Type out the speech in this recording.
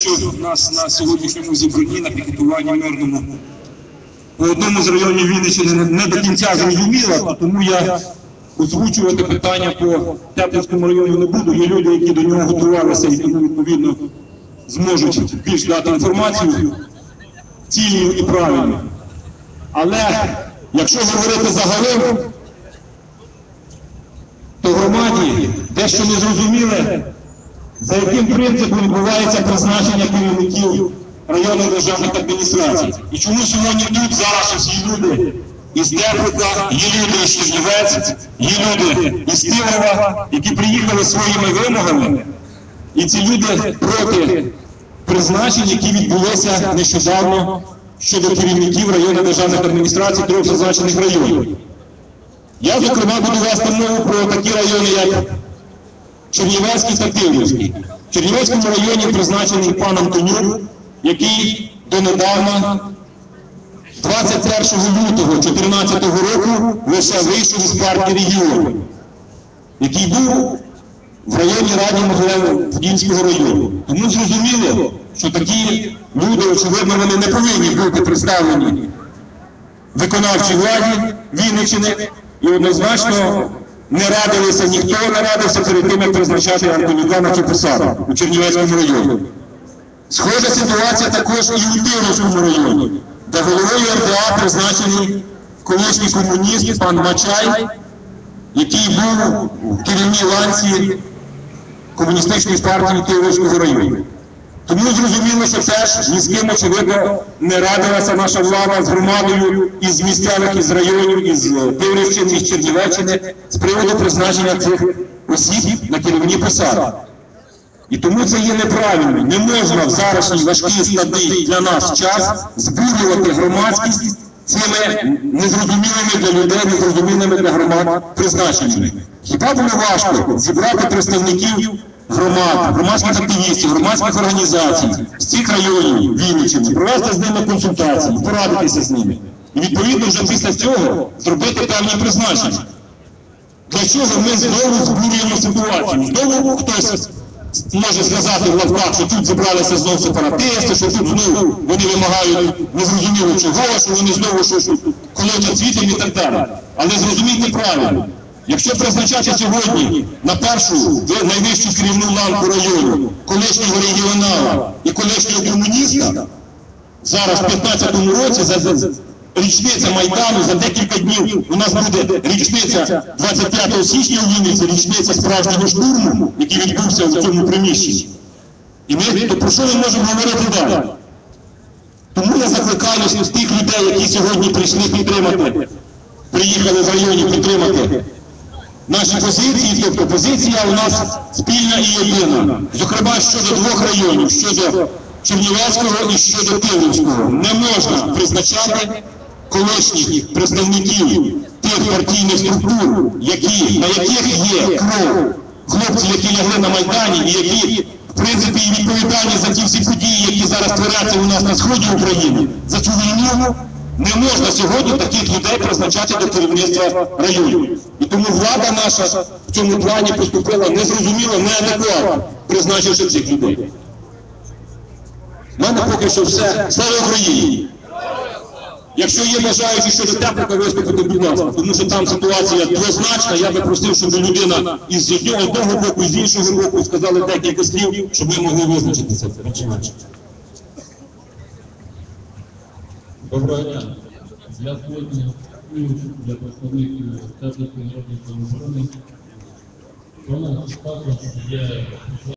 що в нас на сьогоднішньому зібранні на пікетуванні мирному по одному з районів Вінниччини не- не до кінця зрозуміла, тому я озвучувати питання по Теплівському районі не буду. Є люди, які до нього готувалися і тому відповідно зможуть більш дати інформацію цільну і правильну. Але якщо говорити загалом, то громаді дещо незрозуміле, за яким принципом відбувається призначення керівників районних державних адміністрацій. І чому сьогодні тут зараз усі люди із Теплика, є люди із Чернівець, є люди із Києва, які приїхали своїми вимогами, і ці люди проти призначень, які відбулися нещодавно щодо керівників районних державних адміністрацій трьох зазначених районів. Я, зокрема, буду вести мову про такі райони, як Чернівецький та Київський. В Чернівецькому районі призначений пан Антонюк, який донедавна, 21 лютого 2014 року, лише вийшов із партії регіону, який був в районі Раді Могилево-Подільського району. Тому зрозуміло, що такі люди, очевидно, вони не повинні бути представлені виконавчій владі Вінниччини і однозначно не радилися, ніхто не радився перед тим, як призначати Антонюка на цю посаду у Чернівецькому районі. Схожа ситуація також і у Тирівському районі, де головою РДА призначений колишній комуніст пан Мачай, який був в керівній ланці комуністичної партії Тирівського району. Тому зрозуміло, що теж ні з ким, очевидно, не радилася наша влада з громадою із місцевих, із районів, із е, Тиврівщини, із Чернівеччини з приводу призначення цих осіб на керівні посади. І тому це є неправильно. Не можна в зарашній важкий складний для нас час збурювати громадськість цими незрозумілими для людей, незрозумілими для громад призначеннями. Хіба було важко зібрати представників громад, громадських активістів, громадських організацій з цих районів Вінниччини, провести з ними консультації, порадитися з ними. І відповідно вже після цього зробити певні призначення. Для чого ми знову збурюємо ситуацію? Знову хтось може сказати в лавках, що тут зібралися знову сепаратисти, що тут знову вони вимагають незрозуміло чого, що вони знову щось колотять світом і так далі. Але зрозумійте правильно, якщо призначати сьогодні на першу найвищу керівну ланку району колишнього регіонала і колишнього комуніста, зараз в 15-му році за, річниця Майдану за декілька днів у нас буде річниця 25 січня у Вінниці, річниця справжнього штурму, який відбувся в цьому приміщенні. І ми то про що ми можемо говорити далі? Тому я закликаю з тих людей, які сьогодні прийшли підтримати, приїхали в районі підтримати наші позиції, тобто позиція у нас спільна і єдина. Зокрема, щодо двох районів, щодо Чернівецького і щодо Київського. Не можна призначати колишніх представників тих партійних структур, які, на яких є кров хлопці, які лягли на Майдані і які, в принципі, відповідальні за ті всі події, які зараз творяться у нас на сході України, за цю війну, не можна сьогодні таких людей призначати до керівництва районів. І тому влада наша в цьому плані поступила незрозуміло, неадекватно, призначивши цих людей. У мене поки що все. Слава Україні! Якщо є бажаючі щодо теплика виступити, будь ласка, тому що там ситуація двозначна, я би просив, щоб людина із одного боку, з іншого боку сказали декілька слів, щоб ми могли визначитися. більш менше. Доброго дня. Я сьогодні для представників Теплицької народної самооборони. Вона також є